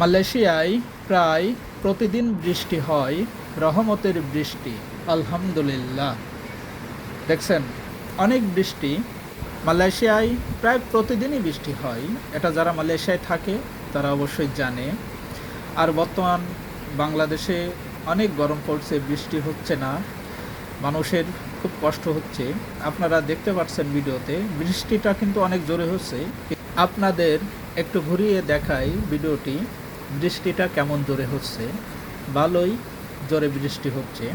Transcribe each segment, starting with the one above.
মালয়েশিয়ায় প্রায় প্রতিদিন বৃষ্টি হয়, রহমতের বৃষ্টি, আলহামদুলিল্লাহ। দেখছেন, অনেক বৃষ্টি মালয়েশিয়ায় প্রায় প্রতিদিনই বৃষ্টি হয়। এটা যারা মালয়েশিয়ায় থাকে, তারা অবশ্যই জানে। আর বর্তমান বাংলাদেশে অনেক গরম পড়ছে, বৃষ্টি হচ্ছে না, মানুষের খুব কষ্ট হচ্ছে। আপনারা দেখতে পাচ্ছেন ভিডিওতে, বৃষ্টিটা কিন্তু অনেক জোরে হচ্ছে। আপনাদের একটু ঘুরিয়ে দেখাই ভিডিওটি। বৃষ্টিটা কেমন জোরে হচ্ছে? ভালোই জোরে বৃষ্টি হচ্ছে।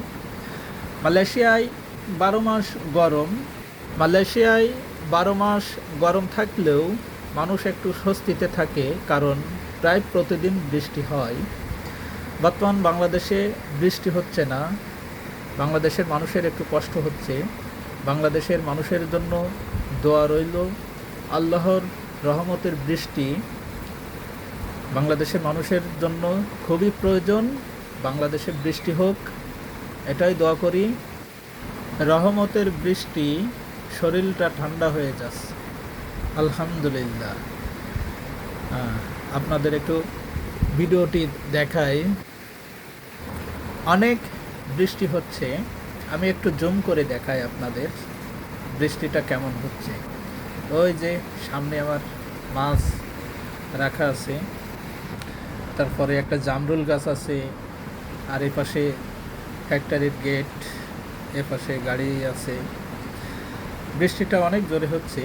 মালয়েশিয়ায় বারো মাস গরম। মালয়েশিয়ায় বারো মাস গরম থাকলেও মানুষ একটু স্বস্তিতে থাকে কারণ প্রায় প্রতিদিন বৃষ্টি হয়। বর্তমান বাংলাদেশে বৃষ্টি হচ্ছে না। বাংলাদেশের মানুষের একটু কষ্ট হচ্ছে। বাংলাদেশের মানুষের জন্য দোয়া রইল। আল্লাহর রহমতের বৃষ্টি বাংলাদেশের মানুষের জন্য খুবই প্রয়োজন। বাংলাদেশে বৃষ্টি হোক, এটাই দোয়া করি। রহমতের বৃষ্টি শরীরটা ঠান্ডা হয়ে যাচ্ছে আলহামদুলিল্লাহ। আপনাদের একটু ভিডিওটি দেখাই। অনেক বৃষ্টি হচ্ছে। আমি একটু জুম করে দেখাই আপনাদের বৃষ্টিটা কেমন হচ্ছে। ওই যে সামনে আমার মাছ রাখা আছে। তারপরে একটা জামরুল গাছ আছে আর এ পাশে ফ্যাক্টরির গেট এ পাশে গাড়ি আছে। বৃষ্টিটা অনেক জোরে হচ্ছে।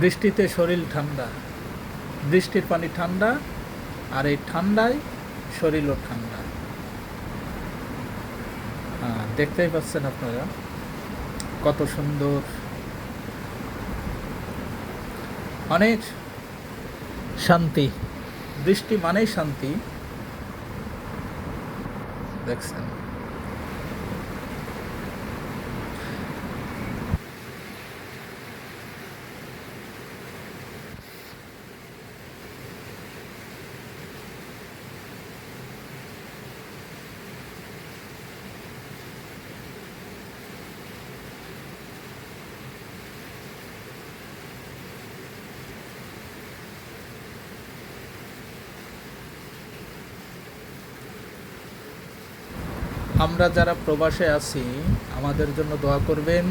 বৃষ্টিতে শরীর ঠান্ডা। বৃষ্টির পানি ঠান্ডা আর এই ঠান্ডায় শরীরও ঠান্ডা। হ্যাঁ, দেখতেই পাচ্ছেন আপনারা কত সুন্দর। অনেক শান্তি। দৃষ্টি মানেই শান্তি। দেখছেন? আমরা যারা প্রবাসে আছি, আমাদের জন্য দোয়া করবেন।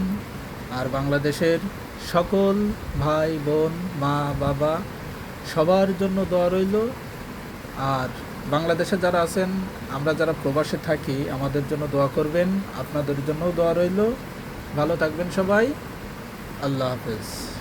আর বাংলাদেশের সকল ভাই, বোন, মা, বাবা, সবার জন্য দোয়া রইল। আর বাংলাদেশে যারা আছেন, আমরা যারা প্রবাসে থাকি, আমাদের জন্য দোয়া করবেন। আপনাদের জন্যও দোয়া রইল। ভালো থাকবেন সবাই। আল্লাহ হাফেজ।